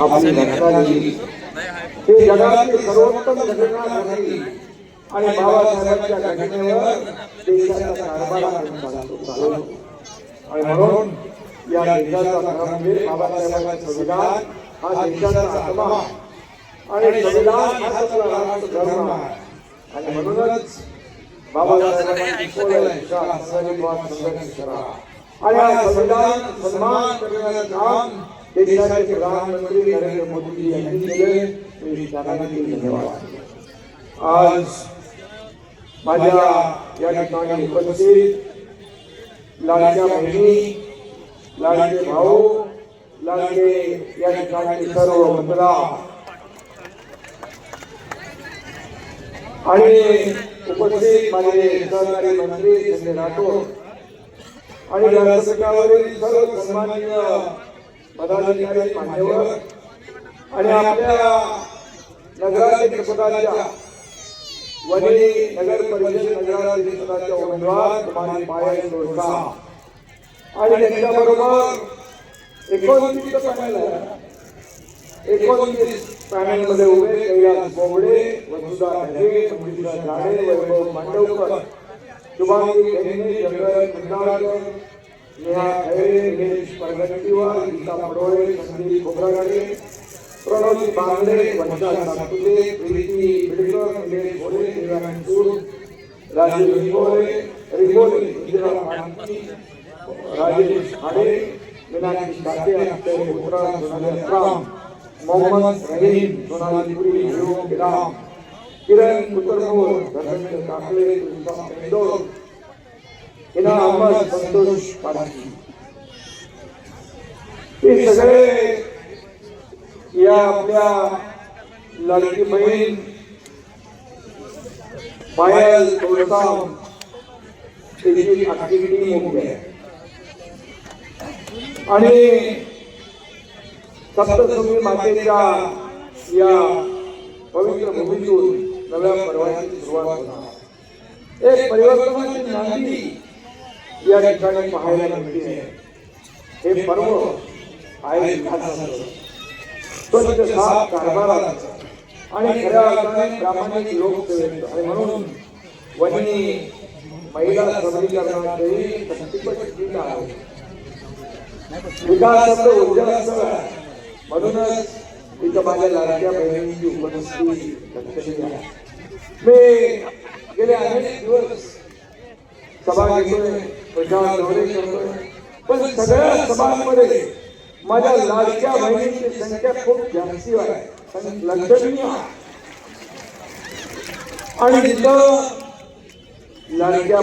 आपली हे जगातील सर्वोत्तम घटना घडली. आणि बाबासाहेबांच्या घटनेवर देशाचा कारभार आणि म्हणून या देशाचा खरा म्हणजे बाबासाहेबांचा संविधान हा देशाचा आत्मा. आणि संविधान हा धर्म आणि म्हणूनच बाबासाहेबांनी शिकवलंय संघर्ष करा. आणि हा संविधान सन्मान करण्याचं काम देशाचे प्रधानमंत्री नरेंद्र मोदी यांनी केले मी त्यांना धन्यवाद. आज माझ्या या ठिकाणी उपस्थित लाडक्या बहिणी लाडके भाऊ लाडके या ठिकाणी सर्व मतदार आणि उपस्थित माझे सहकारी मंत्री संजय राठोड. आणि सर्व सन्माननीय पदाधिकारी मान्यवर आणि आपल्या नगराध्यक्ष पदाच्या वनी नगर परिषद नगराध्यक्ष उमेदवार कुमारी पायल दोडका आणि त्यांच्याबरोबर एकोणतीस पॅनल एकोणतीस उभे कैलास बोबडे वसुधा ढगे मंजुषा झाडे वैभव मांडवकर शुभांगी चंद्र નેહા ખૈરે નિલેશ પરગતિવાલ ગીતા પટોલે સંદીપ ખોબરાગાડે પ્રણવજી બાંગડે વંશા સાતુદે પ્રીતિ બિલ્ડર નિલેશ ભોલે નિરાયણ કુર રાજીવ રિગોલે રિગોલ ઇન્દિરા પાટી રાજેશ ખાડે વિનાયક કાત્યા તેરે ઉત્તરા સોનાલી રામ મોહમ્મદ રહીમ સોનાલીપુરી હીરો બિરામ કિરણ કુતરમોર ધર્મેન્દ્ર કાકલે કૃષ્ણ ઇન્દોર तुलसा संतोष पाठी हे सगळे या आपल्या लाडकी बहीण पायल तोडकाम त्याची आखरी टीम आहे आणि सप्तसमी मातेच्या या पवित्र भूमीतून नव्या पर्वाची सुरुवात होणार एक परिवर्तनाची नांदी या ठिकाणी पाहायला मिळते. हे पर्व आहे स्वच्छ साफ कारभाराचं. आणि खऱ्या अर्थाने प्रामाणिक लोकसेवेचं आणि म्हणून वनी महिला सबलीकरणाचे शक्तिपट गीत आहे. विकासाचं आहे. म्हणूनच तिथं माझ्या लाडक्या बहिणींची उपस्थिती लक्षणीय आहे. मी गेले अनेक दिवस सभा घेतोय. दौरे करतोय. पण सगळ्या सभांमध्ये माझ्या लाडक्या बहिणींची संख्या खूप जास्ती आहे. पण लक्षणीय आणि तिथं लाडक्या